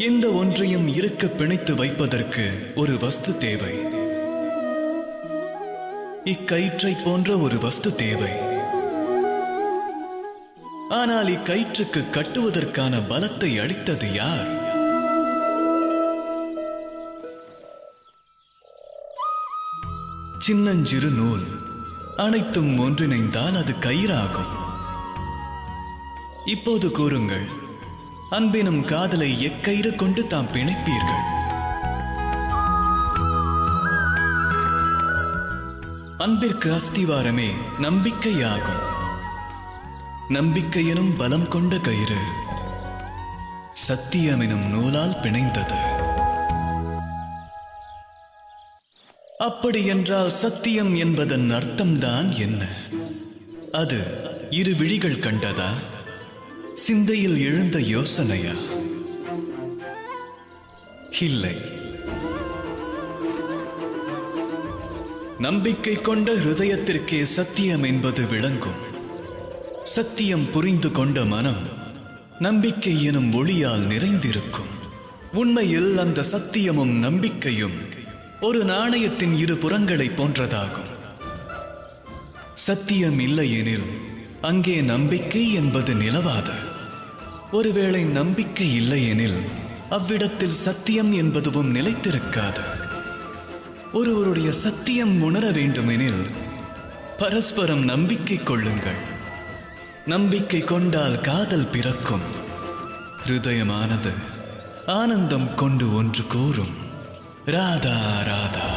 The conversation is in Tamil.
இந்த ஒன்றையும் இருக்க பிணைத்து வைப்பதற்கு ஒரு வஸ்து தேவை. இக்கயிற்றை போன்ற ஒரு வஸ்து தேவை. ஆனால் இக்கயிற்றுக்கு கட்டுவதற்கான பலத்தை அளித்தது யார்? சின்னஞ்சிறு நூல். அனைத்தும் ஒன்றிணைந்தால் அது கயிறாகும். இப்போது கூறுங்கள். அன்பினும் காதலை எக்கயிறு கொண்டு தாம் பிணைப்பீர்கள். அன்பிற்கு அஸ்திவாரமே நம்பிக்கையாகும். நம்பிக்கை எனும் பலம் கொண்ட கயிறு சத்தியம் எனும் நூலால் பிணைந்தது. அப்படி என்றால் சத்தியம் என்பதன் அர்த்தம்தான் என்ன? அது இரு விழிகள் கண்டதா? சிந்தையில் எழுந்த யோசனையா? இல்லை. நம்பிக்கை கொண்ட ஹிருதயத்திற்கே சத்தியம் என்பது விளங்கும். சத்தியம் புரிந்து கொண்ட மனம் நம்பிக்கை எனும் ஒளியால் நிறைந்திருக்கும். உண்மையில் அந்த சத்தியமும் நம்பிக்கையும் ஒரு நாணயத்தின் இரு புறங்களைப் போன்றதாகும். சத்தியம் இல்லையெனில் அங்கே நம்பிக்கை என்பது நிலவாது. ஒருவேளை நம்பிக்கை இல்லையெனில் அவ்விடத்தில் சத்தியம் என்பதுவும் நிலைத்திருக்காது. ஒருவருடைய சத்தியம் உணர வேண்டுமெனில் பரஸ்பரம் நம்பிக்கை கொள்ளுங்கள். நம்பிக்கை கொண்டால் காதல் பிறக்கும். ஹிருதயமானது ஆனந்தம் கொண்டு ஒன்று கூறும். ராதா ராதா.